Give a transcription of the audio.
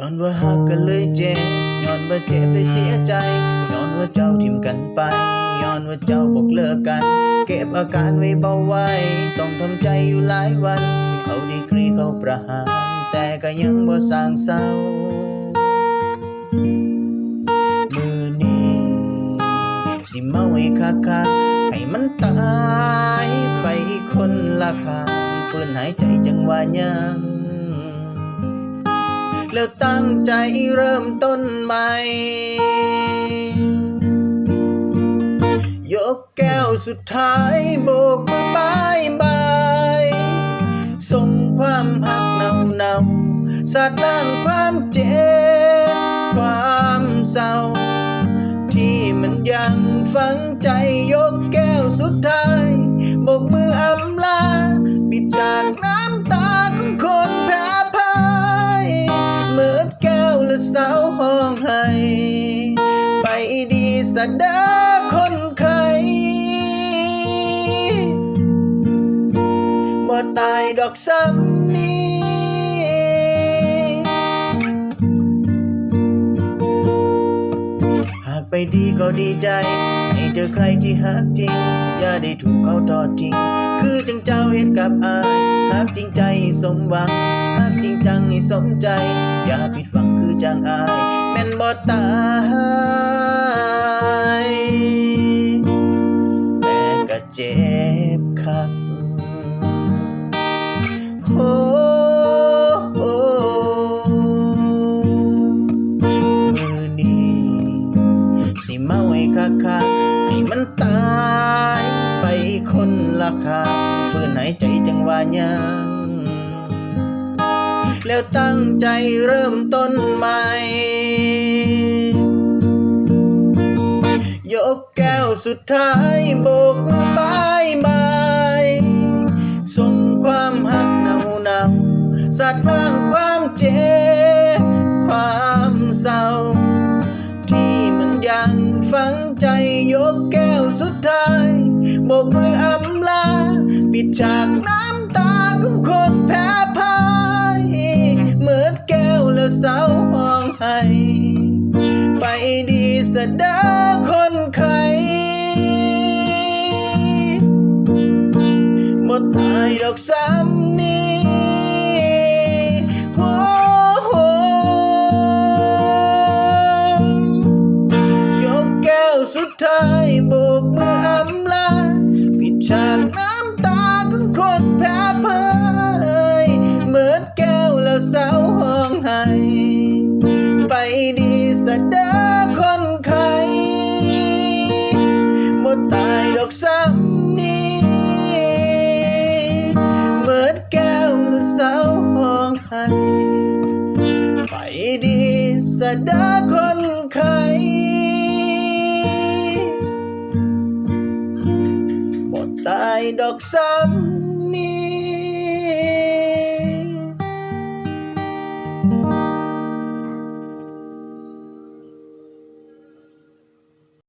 ย้อนว่าหักกันเลยเจ็บย้อนว่าเจ็บได้เสียใจย้อนว่าเจ้าทิมกันไปย้อนว่าเจ้าบอกเลิกกัน เก็บอาการไว้เบาไว้ต้องทำใจอยู่หลายวัน เอาดีกรีเขาประหาร แต่ก็ยังบ่สร้างเศร้ามือนี้สิเมาให้คักคักให้มันตายไปคนละคางฟื้นหายใจจังว่ายัง แล้วตั้งใจเริ่มต้นใหม่ ยกแก้วสุดท้ายโบกมือบายบายส่งความหักเนาเนาสาดล้างความเจ็บ ความเศร้า ที่มันยังฝังใจยกแก้วสุดท้ายโบกมืออำลาปิดจาก ดีสะเดาคนไข้บ่ตายดอกซ้ำนี้หากไปดีก็ดีใจ ให้เจอใครที่หักจริง อย่าได้ถูกเขาทอดทิ้ง คือจังเจ้าเฮ็ดกับอายหากจริงใจสมหวังหากจริงจังให้สมใจ อย่าผิดหวังคือจังอาย แม่นบ่ตาย แต่ก็เจ็บคักโอ้อมือนี้สิเมาให้คักคักให้มันตายไปคนละข้าฝืนหายใจจังว่ายังแล้วตั้งใจเริ่มต้นใหม่ ยกแก้วสุดท้ายโบกมือบายบายส่งความหักเนาเนาๆสาดล้างความเจ็บความเศร้า ที่มันยังฝังใจยกแก้วสุดท้ายโบกมืออำลา ปิดฉากน้ำตาของคนแพ้พ่ายเมื่อแก้วแล้วเศร้าห้องไห้ไปดีสะเดายดอกซ้ำนี้โอ้โหยกแก้วสุดท้ายโบกมืออำลาปิดฉากน้ำตาของคนแพ้พ่ายเหมื่อแก้วแล้วเศร้าห้องไห้ไปดีสะเดาคนไข้หมดตายดอกซ้ำ ไห้ไปดีสะดาคนไข้หมดตายดอกซ้ำ